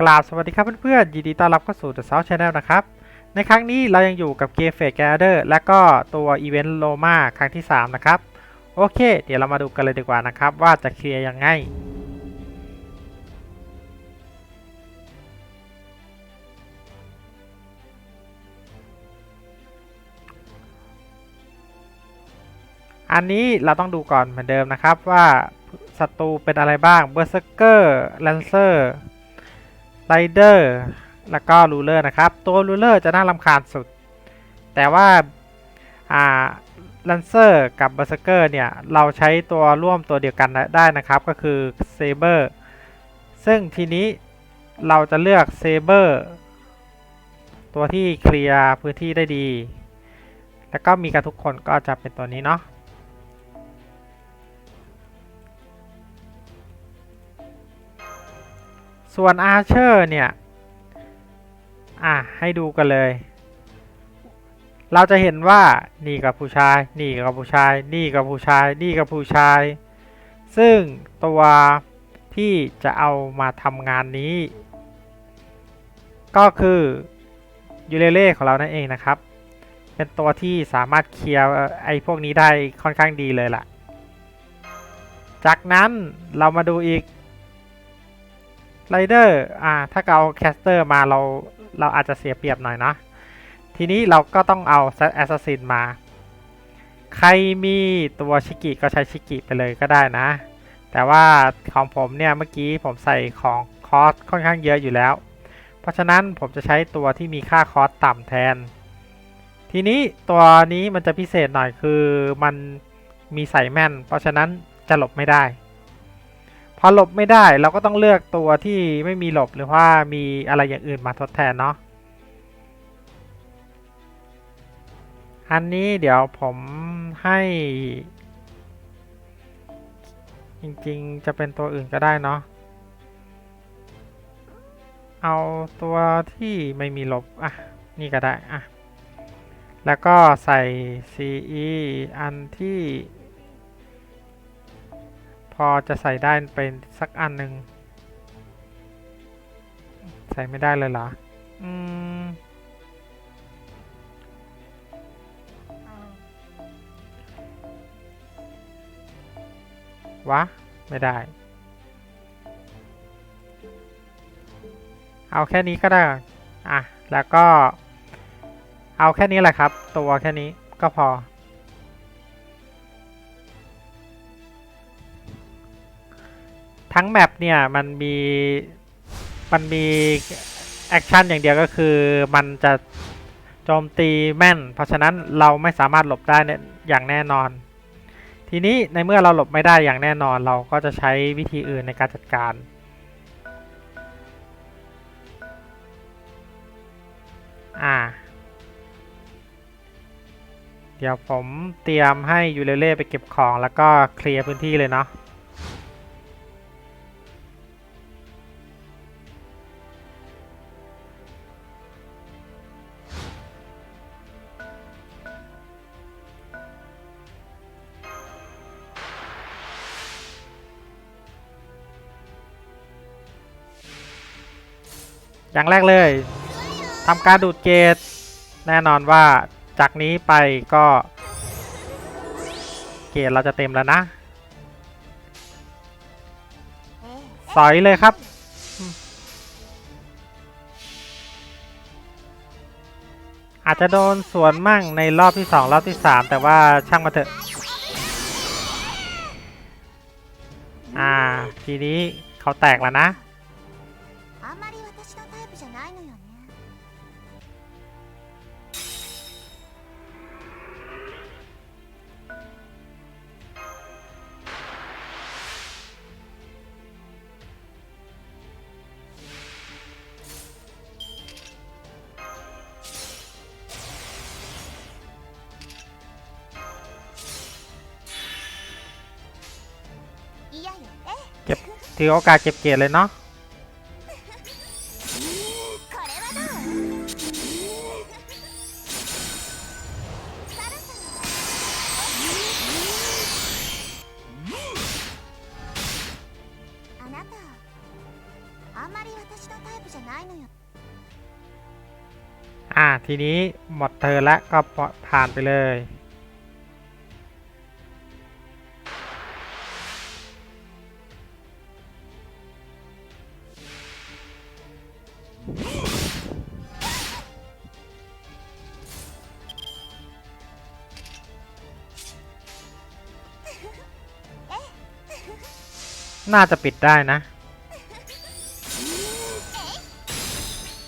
กราบสวัสดีครับเพื่อนๆ ยินดีต้อนรับเข้าสู่ The South Channel นะครับ ในครั้งนี้เรายังอยู่กับเกมเฟสแกเดอร์และก็ตัวอีเวนต์โลมาครั้งที่ 3 นะครับ โอเค เดี๋ยวเรามาดูกันเลยดีกว่านะครับ ว่าจะเคลียร์ยังไง อันนี้เราต้องดูก่อนเหมือนเดิมนะครับว่าศัตรูเป็นอะไรบ้างเบอร์เซอร์เกอร์แลนเซอร์ ไรเดอร์แล้วก็รูเลอร์นะครับ ตัวรูเลอร์จะน่ารำคาญสุด แต่ว่าอ่าแลนเซอร์กับเบอร์เซอร์เกอร์เนี่ย เราใช้ตัวร่วมตัวเดียวกันได้นะครับ ก็คือเซเบอร์ซึ่งทีนี้เราจะเลือกเซเบอร์ตัวที่เคลียร์พื้นที่ได้ดี แล้วก็มีกันทุกคนก็จะเป็นตัวนี้เนาะ ส่วนอาร์เชอร์เนี่ย อะ ให้ดูกันเลย เราจะเห็นว่านี่กับผู้ชาย นี่กับผู้ชาย นี่กับผู้ชาย นี่กับผู้ชาย ซึ่งตัวที่จะเอามาทำงานนี้ ก็คือยูเลเล่ของเรานั่นเองนะครับ เป็นตัวที่สามารถเคลียร์ไอ้พวกนี้ได้ค่อนข้างดีเลยล่ะ จากนั้นเรามาดูอีก ไรเดอร์อ่าถ้าเอาแคสเตอร์มาเราเราอาจจะเสียเปรียบหน่อยนะ ทีนี้เราก็ต้องเอาแอสซัสซินมา ใครมีตัวชิกิก็ใช้ชิกิไปเลยก็ได้นะ แต่ว่าของผมเนี่ยเมื่อกี้ผมใส่ของคอสค่อนข้างเยอะอยู่แล้ว เพราะฉะนั้นผมจะใช้ตัวที่มีค่าคอสต่ำแทน ทีนี้ตัวนี้มันจะพิเศษหน่อยคือมันมีใส่แม่น เพราะฉะนั้นจะหลบไม่ได้ อหลบไม่ได้เราก็ต้องเลือกตัวที่ไม่มีหลบหรือว่ามีอะไรอย่างอื่นมาทดแทนเนาะอันนี้เดี๋ยวผมให้ จริงๆจะเป็นตัวอื่นก็ได้เนาะเอาตัวที่ไม่มีลบ อะ นี่ก็ได้ อะ แล้วก็ใส่ CE อันที่ พอจะใส่ได้เป็นสักอันหนึ่งใส่ไม่ได้เลยเหรอ อืม วะ ไม่ได้ เอาแค่นี้ก็ได้ อะ แล้วก็ เอาแค่นี้แหละครับ ตัวแค่นี้ก็พอ ทั้งแมปเนี่ยมันมีมันมีแอคชั่นอย่างเดียวก็คือมันจะโจมตีแม่น เพราะฉะนั้นเราไม่สามารถหลบได้เนี่ยอย่างแน่นอน ทีนี้ในเมื่อเราหลบไม่ได้อย่างแน่นอน เราก็จะใช้วิธีอื่นในการจัดการ อ่า เดี๋ยวผมเตรียมให้ยูเลเล่ไปเก็บของแล้วก็เคลียร์พื้นที่เลยเนาะ อย่างแรกเลยทำการดูดเกตแน่นอนว่าจากนี้ไปก็ เกตเราจะเต็มแล้วนะ สอยเลยครับ อาจจะโดนสวนมั่งในรอบที่ 2 รอบที่ 3 แต่ว่าช่างมาเถอะ อ่า ทีนี้เขาแตกแล้วนะ ถือโอกาสเก็บเกียรติเลยเนาะอ่าทีนี้หมดเธอแล้วก็ผ่านไปเลย น่าจะปิดได้นะ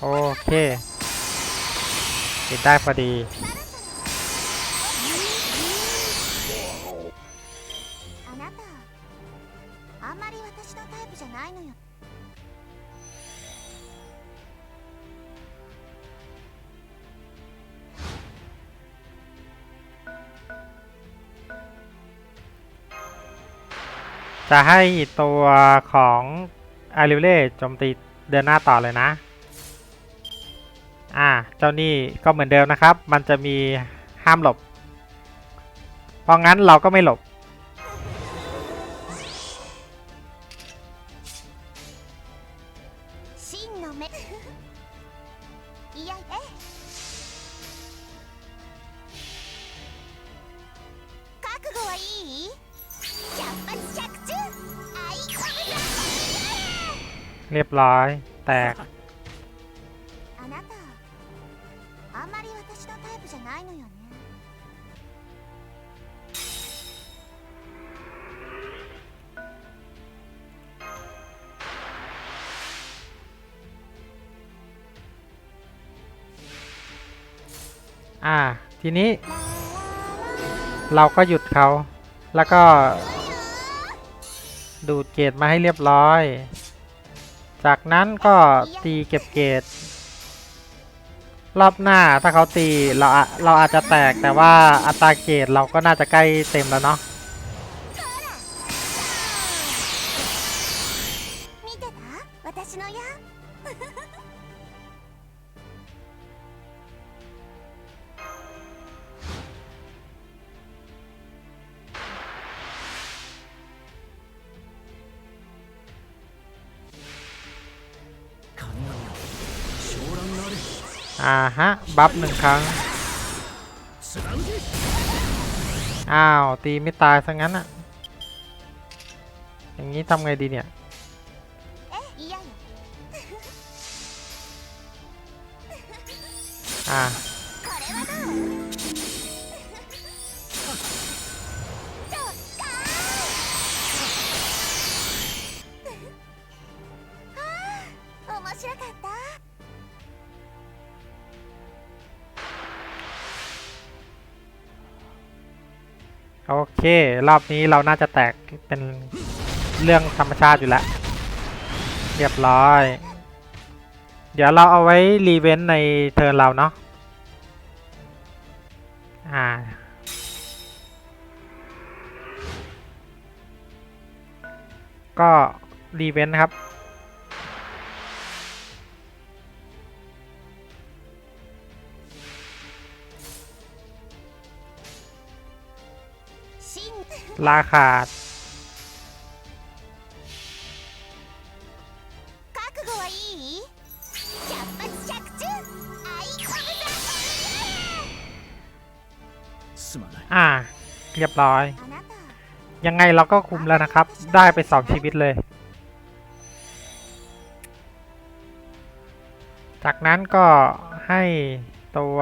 โอเค ปิดได้พอดี あなたあんまり私のタイプじゃないのよ จะให้ตัวของอาริเล่โจมตีเดินหน้าต่อเลยนะ อ่า เจ้านี่ก็เหมือนเดิมนะครับ มันจะมีห้ามหลบ เพราะงั้นเราก็ไม่หลบ รียบร้อย แตก あなたあんまり私のタイプじゃないのよね อ่า ทีนี้เราก็หยุดเขา แล้วก็ดูดเกรดมาให้เรียบร้อย จากนั้นก็ตีเก็บเกตรอบหน้าถ้าเขาตีเราเราอาจจะแตกแต่ว่าอัตราเกตเราก็น่าจะใกล้เต็มแล้วเนาะ อ่าฮะ บัฟหนึ่งครั้ง อ้าว ตีไม่ตายซะงั้นอะอย่างนี้ทำไงดีเนี่ยอ่า เค รอบนี้เราน่าจะแตกเป็นเรื่องธรรมชาติอยู่แล้ว เรียบร้อย เดี๋ยวเราเอาไว้รีเวนต์ในเทิร์นเราเนาะอ่าก็รีเวนต์นะครับ ราคาดอ่า เรียบร้อย ยังไงเราก็คุมแล้วนะครับ ได้ไปสองชีวิตเลย จากนั้นก็ให้ตัว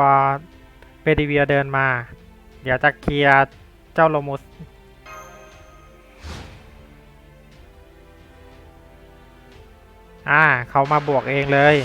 เบดิเวียเดินมา เดี๋ยวจะเคลียร์เจ้าโลมุส อ่าเขามาบวกเองเลย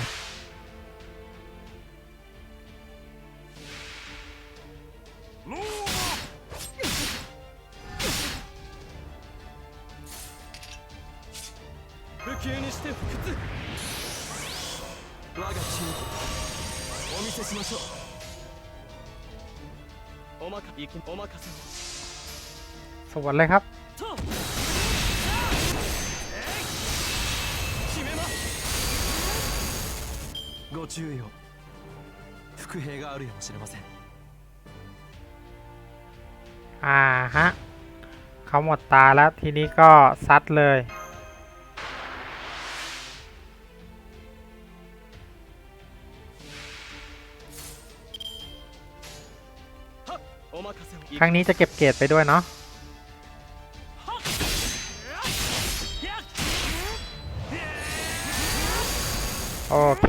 สวัสดีครับ ご注意を伏兵があるやもしれませんอ่าฮะเขาหมดตาแล้วทีนี้ก็ซัดเลยครั้งนี้จะเก็บเกรดไปด้วยเนาะโอเค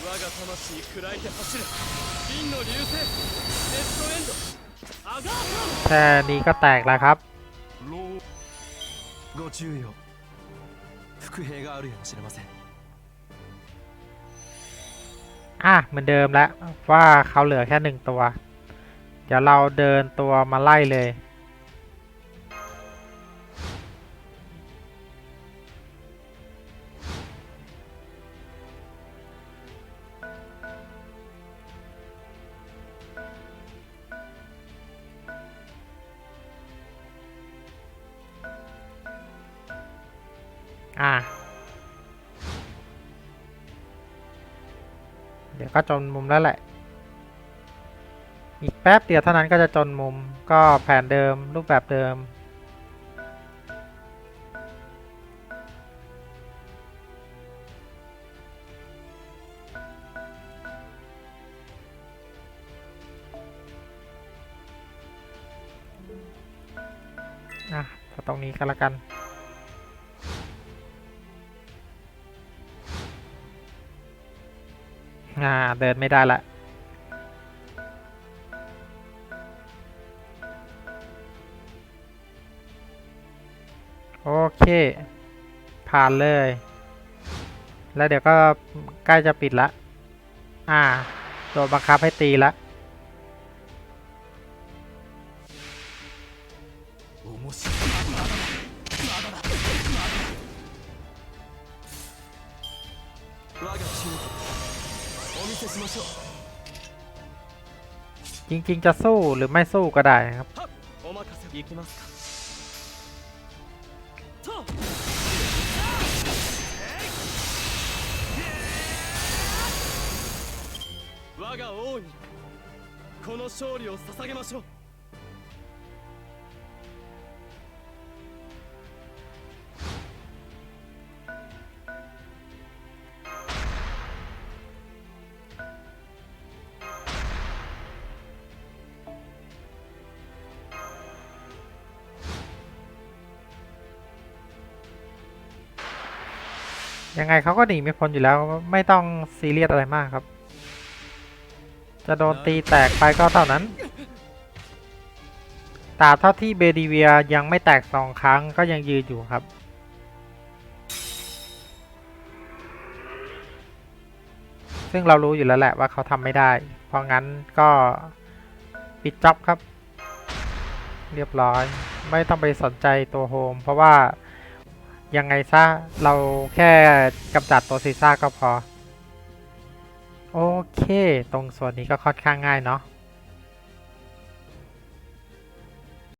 我が魂砕いて走る銀の流星レッドエンドアガーフ แค่นี้ก็แตกแล้วครับ ローご注意を伏兵があるやもしれません อ่ะเหมือนเดิมแล้วว่าเขาเหลือแค่หนึ่งตัว เดี๋ยวเราเดินตัวมาไล่เลย อะเดี๋ยวก็จนมุมแล้วแหละ อีกแป๊บเดียวเท่านั้นก็จะจนมุมก็แผนเดิมรูปแบบเดิม อะตรงนี้ก็แล้วกัน อ่า เดินไม่ได้ละ โอเค ผ่านเลย แล้วเดี๋ยวก็ใกล้จะปิดละ อ่า โดนบังคับให้ตีละ จริง ๆ จะสู้หรือไม่สู้ก็ได้นะครับ はっお任せ行きますかと我が王にこの勝利を捧げましょう ยังไงเขาก็หนีไม่พ้นอยู่แล้ว ไม่ต้องซีเรียสอะไรมากครับ จะโดนตีแตกไปก็เท่านั้นตราบเท่าที่เบดีเวียยังไม่แตกสองครั้งก็ยังยืนอยู่ครับ ซึ่งเรารู้อยู่แล้วแหละว่าเขาทำไม่ได้ เพราะงั้นก็ปิดจ็อบครับ เรียบร้อย ไม่ต้องไปสนใจตัวโฮมเพราะว่า ยังไงซะ เราแค่กำจัดตัวซีซ่าก็พอ โอเค ตรงส่วนนี้ก็ค่อนข้างง่ายเนาะ